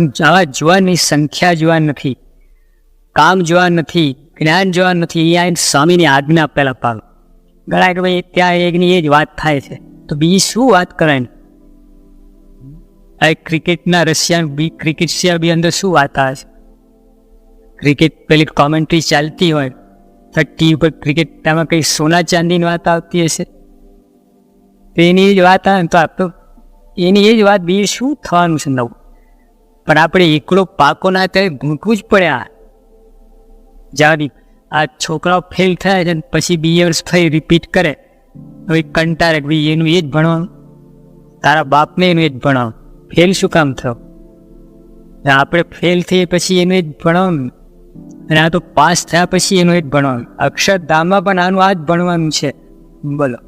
આવા જોવાની સંખ્યા જોવા નથી, કામ જોવા નથી, જ્ઞાન જોવા નથી અહીંયા સ્વામીની આજ્ઞા પહેલા પાડો. ગણાય કે ભાઈ ત્યાં એકની એ જ વાત થાય છે. તો બીજી શું વાત કરે આ ક્રિકેટના રશિયન બી, ક્રિકેટ સિવાય બી અંદર શું વાત આવે છે? ક્રિકેટ પેલી કોમેન્ટ્રી ચાલતી હોય, તો ટીવી પર ક્રિકેટ તેમાં કંઈ સોના ચાંદીની વાત આવતી હશે? તો એની જ વાત આવે તો આપ તો એની એ જ વાત બીજું શું થવાનું છે નવું? પણ આપણે એકલો પાકો ના ત્યારે ભૂંકવું જ પડે આ. જાણી આ છોકરાઓ ફેલ થાય છે પછી બી યર્સ થઈ રિપીટ કરે. હવે કંટાળે ભાઈ એનું એ જ ભણવાનું. તારા બાપને એનું એ જ ભણાવવાનું ફેલ શું કામ થયો? આપણે ફેલ થઈએ પછી એનું એ જ ભણવાનું. અને આ તો પાસ થયા પછી એનું એ જ ભણવાનું. અક્ષરધામમાં પણ આનું આ જ ભણવાનું છે. બોલો.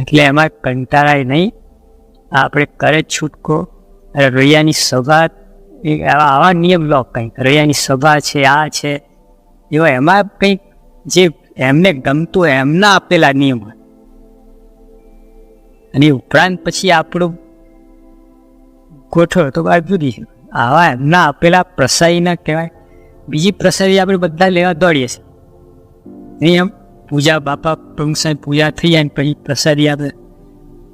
એટલે એમાં કંટાળાય નહીં. આપણે કરે છૂટકો. રૈયાની સભા આવા નિયમ લો કંઈક. રૈયાની સભા છે, આ છે. એવા એમાં કંઈક જે એમને ગમતું એમના આપેલા નિયમ અને ઉપરાંત પછી આપણું ગોઠવ તો જુદી છે. આવા એમના આપેલા પ્રસારીના કહેવાય. બીજી પ્રસારી આપણે બધા લેવા દોડીએ છીએ. એમ પૂજા બાપા પ્રમુખ પૂજા થઈ જાય પછી પ્રસાદી આપણે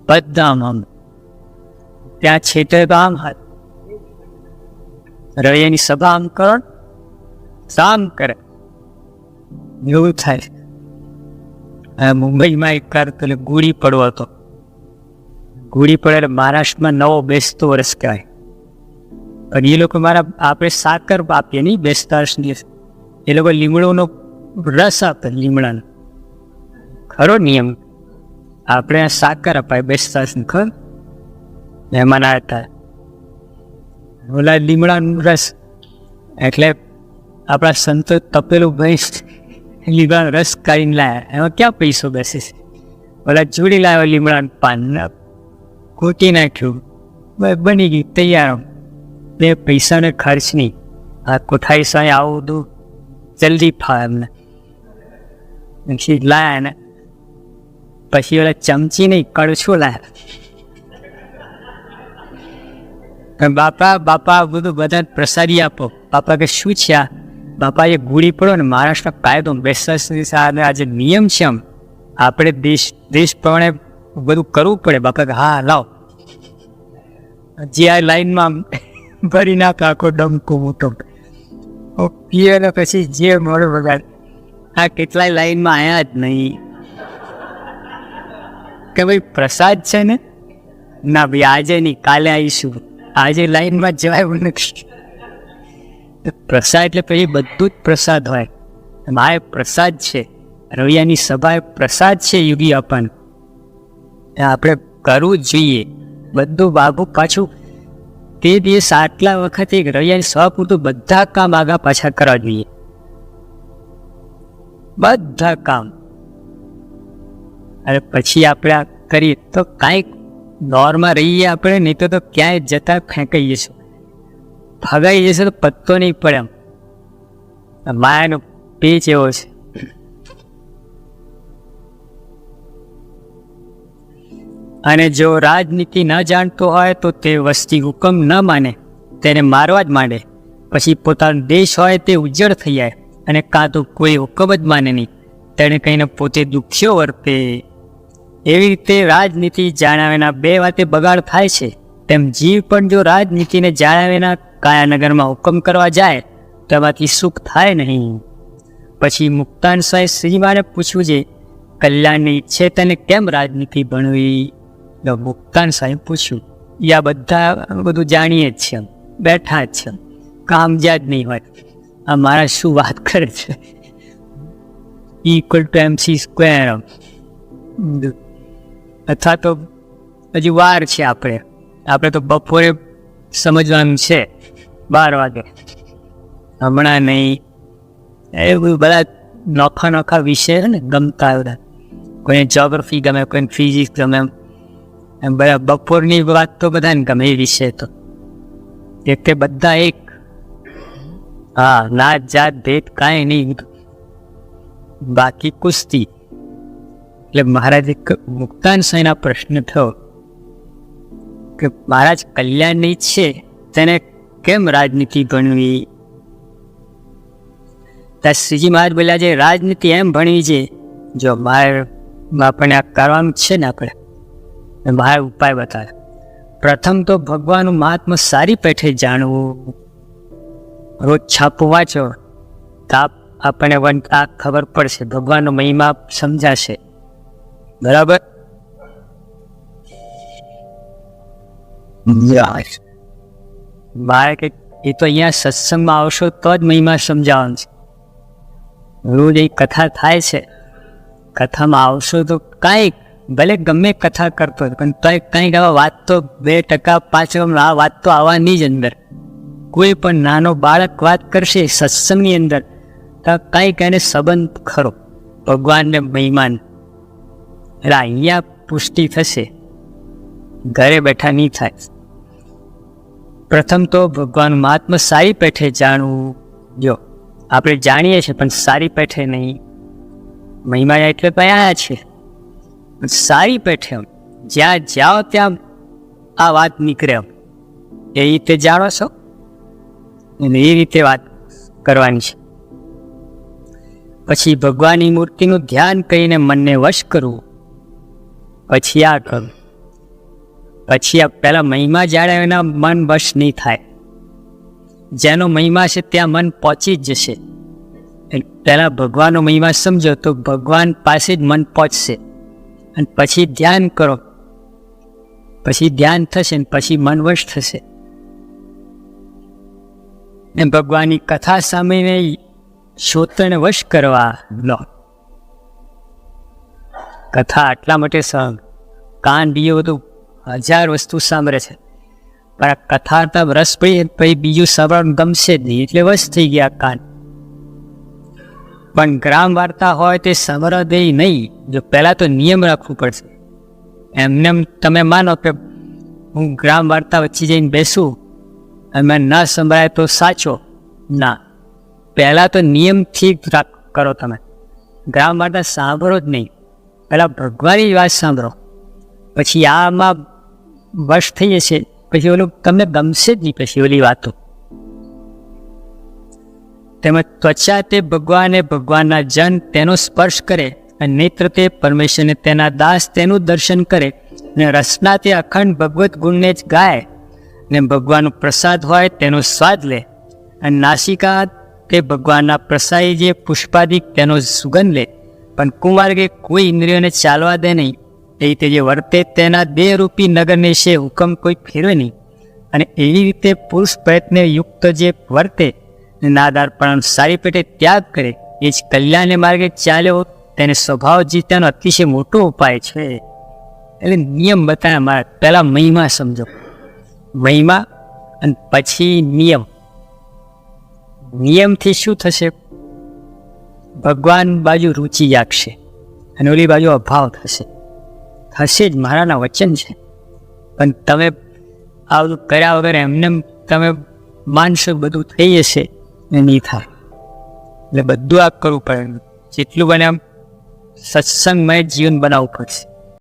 બધા આમ આમ ત્યાં છેતરગામ હાથ રવિયાની સભા આમ કરો આમ કરે. એવું થાય. મુંબઈમાં એક કાર પેલે ગુડી પડવો હતો. ગુડી પડે એટલે મહારાષ્ટ્રમાં નવો બેસતો વર્ષ કહેવાય. અને એ લોકો મારા, આપણે સાકર આપીએ નહીં બેસતા વર્ષની એ લોકો લીમડોનો રસ આપે, લીમડાનો. ખરો નિયમ. આપણે સાકર અપાય બેસતા ખબર? મહેમાન આવ્યા હતા. ઓલા લીમડાનું રસ એટલે આપણા સંતો તપેલું ભેંસ લીમડાનો રસ કાઢીને લાયા. એમાં ક્યાં પૈસો બેસે છે? ઓલા જોડી લાવ્યો લીમડાનું પાન કોટી નાખ્યું. બની ગયું તૈયાર. બે પૈસાને ખર્ચ નહીં. આ કોઠાઈ સાંઈ આવું બધું જલ્દી ફાવે એમને. પછી લાયા ને પછી ઓલા ચમચી નહીં કડછું લાયા. બાપા બાપા, બધું બધા પ્રસાદી આપો. બાપા કે શું છે આ બાપા એ ગુડી પડો ને મહારાષ્ટ્ર કાયદો બેસતા અને આ જે નિયમ છે આમ. આપણે દેશ દેશ પ્રમાણે બધું કરવું પડે. બાપા કે હા, લાવ. જે આ લાઈનમાં ભરી નાખ, આખો ડંકો મોટો. પીએ પછી જે મળે બગાડ આ કેટલાય લાઈનમાં આવ્યા જ નહીં. કે ભાઈ, પ્રસાદ છે ને? ના ભાઈ, આજે નહીં, કાલે આવીશું. આજે લાઈનમાં જવાય નથી પ્રસાદ એટલે પછી બધું જ પ્રસાદ હોય. એમાં પ્રસાદ છે. રવિયાની સભા પ્રસાદ છે યુગી એ આપણે કરવું જ જોઈએ. બધું બાબુ પાછું તે દિવસ આટલા વખતે રવિયાની સભા પૂરતું બધા કામ આગા પાછા કરવા જોઈએ. બધા કામ. અને પછી આપણે કરીએ તો કાંઈક દોરમાં રહીએ આપણે, નહીં તો ક્યાંય જતા ફેંકાઈ જઈશું ભગાઈ જશે તો પત્તો નહીં પડે એમ. માયાનો પેચ એવો છે. અને જો રાજનીતિ ન જાણતો હોય તો તે વસ્તી હુકમ ન માને, તેને મારવા જ માંડે. પછી પોતાનો દેશ હોય તે ઉજ્જડ થઈ જાય અને કાં તો કોઈ હુકમ જ માને નહીં. તેણે કહીને પોતે દુખ્યો વર્તે એવી રીતે રાજનીતિ જાણાવેના બે વાતે બગાડ થાય છે. તેમ જીવ પણ જો રાજનીતિને જાણાવેના કાયાનગરમાં હુકમ કરવા જાય, તો એમાંથી સુખ થાય નહીં. પછી મુક્તાન સાહેબ શ્રીમાને પૂછવું છે, કલ્યાણની ઈચ્છે તને કેમ રાજનીતિ ભણવી? તો મુક્તાન સાહેબ પૂછ્યું એ આ બધા બધું જાણીએ જ છે, બેઠા જ છે કામજાત નહીં હોય. આ મારા શું વાત કરે છે? ઇક્વલ ટુ એમસી સ્ક્વેર અથવા તો હજી વાર છે આપણે. આપણે તો બપોરે સમજવાનું છે. બાર વાગે. હમણાં નહીં. એ બધું નોખા નોખા વિષય ને ગમતા બધા. કોઈને જોગ્રફી ગમે, કોઈને ફિઝિક્સ ગમે. એમ બધા બપોરની વાત તો બધાને ગમે એ વિષય તો. એક તે બધા એક. હા નાત જાત, ભેદ કાંઈ નહીં. બાકી કુસ્તી. એટલે મહારાજે મુક્તાન સાંઈના પ્રશ્ન થયો કે મહારાજ કલ્યાણની છે, તેને કેમ રાજનીતિ ભણવી? ત્યાં શ્રીજી મહારાજ બોલ્યા છે રાજનીતિ એમ ભણવી છે, જો મારે આપણને આ કરવાનું છે ને આપણે મારે ઉપાય બતાવે. પ્રથમ તો ભગવાનનું મહાત્મા સારી પેઠે જાણવું. રોજ છાપો વાંચો, તો આપ, આપણને આ ખબર પડશે, ભગવાનનો મહિમા સમજાશે. બરાબર? મારે કે એ તો અહીંયા સત્સંગમાં આવશો તો જ મહિમા સમજાવવાનું છે. રોજ એ કથા થાય છે. કથામાં આવશો તો કાંઈક ભલે ગમે કથા કરતો પણ તોય કંઈક આવા વાત તો બે ટકા પાંચ આ વાત તો આવવાની જ અંદર. કોઈ પણ નાનો બાળક વાત કરશે સત્સંગની અંદર, તો કંઈક એને સંબંધ ખરો. ભગવાનને મહિમાન. એટલે અહીંયા પુષ્ટિ થશે. ઘરે બેઠા નહીં થાય. પ્રથમ તો ભગવાન મહાત્મા સારી પેઠે જાણવું જો આપણે જાણીએ છીએ પણ સારી પેઠે નહીં. મહિમા એટલે તો આવ્યા છે. સારી પેઠે જ્યાં જાઓ ત્યાં આ વાત નીકળે એમ એ રીતે જાણો છો? અને એ રીતે વાત કરવાની છે. પછી ભગવાનની મૂર્તિનું ધ્યાન કરીને મનને વશ કરવું. પછી આ કરવું પછી આ પહેલાં મહિમા જાણે એના મન વશ નહીં થાય, જેનો મહિમા છે ત્યાં મન પહોંચી જ જશે. પહેલાં ભગવાનનો મહિમા સમજો તો ભગવાન પાસે જ મન પહોંચશે. અને પછી ધ્યાન કરો. પછી ધ્યાન થશે ને પછી મન વશ થશે. ને ભગવાનની કથા સામેને શ્રોતને વશ કરવા લો. કથા આટલા માટે કાન બીજું બધું હજાર વસ્તુ સાંભળે છે. પણ આ કથા તો રસ પડી પછી બીજું સાંભળવાનું ગમશે જ નહીં, એટલે વશ થઈ ગયા કાન. પણ ગ્રામ વાર્તા હોય તે સમરદય નહીં, જો પહેલાં તો નિયમ રાખવું પડશે. એમને તમે માનો કે હું ગ્રામ વાર્તા વચ્ચે જઈને બેસું, અને ન સંભળાય તો સાચો? ના. પહેલાં તો નિયમથી કરો તમે. ગ્રામ વાર્તા સાંભળો જ નહીં. પહેલાં ભગવાનની વાત સાંભળો. પછી આમાં વશ થઈ જશે. પછી ઓલું તમને ગમશે જ નહીં પછી ઓલી વાતો. તેમજ ત્વચા તે ભગવાને ભગવાનના જન તેનો સ્પર્શ કરે અને નેત્ર તે પરમેશ્વરને તેના દાસ તેનું દર્શન કરે અને રસના તે અખંડ ભગવત ગુણને જ ગાય ને ભગવાનનો પ્રસાદ હોય તેનો સ્વાદ લે અને નાસિકા તે ભગવાનના પ્રસાદી જે પુષ્પાદિક તેનો સુગંધ લે. પણ કુમાર્ગે કોઈ ઇન્દ્રિયોને ચાલવા દે નહીં. એ રીતે જે વર્તે તેના દેહરૂપી નગરને છે, હુકમ કોઈ ફેરવે નહીં. અને એવી રીતે પુરુષ પ્રયત્ને યુક્ત જે વર્તે નાદારપણાનો સારી પેટે ત્યાગ કરે, એ જ કલ્યાણને માર્ગે ચાલ્યો તેને સ્વભાવ જીતવાનો અતિશય મોટો ઉપાય છે. એટલે નિયમ બતાવ્યા મારે, પહેલાં મહિમા સમજો. મહિમા અને પછી નિયમ. નિયમથી શું થશે? ભગવાન બાજુ રુચિ જાગશે અને ઓલી બાજુ અભાવ થશે. થશે જ, મારાના વચન છે. પણ તમે આ બધું કર્યા વગર એમને તમે માનશો બધું થઈ જશે ને નહીં થાય. એટલે બધું આ કરવું પડે. જેટલું બને આમ સત્સંગમય જીવન બનાવવું પડશે.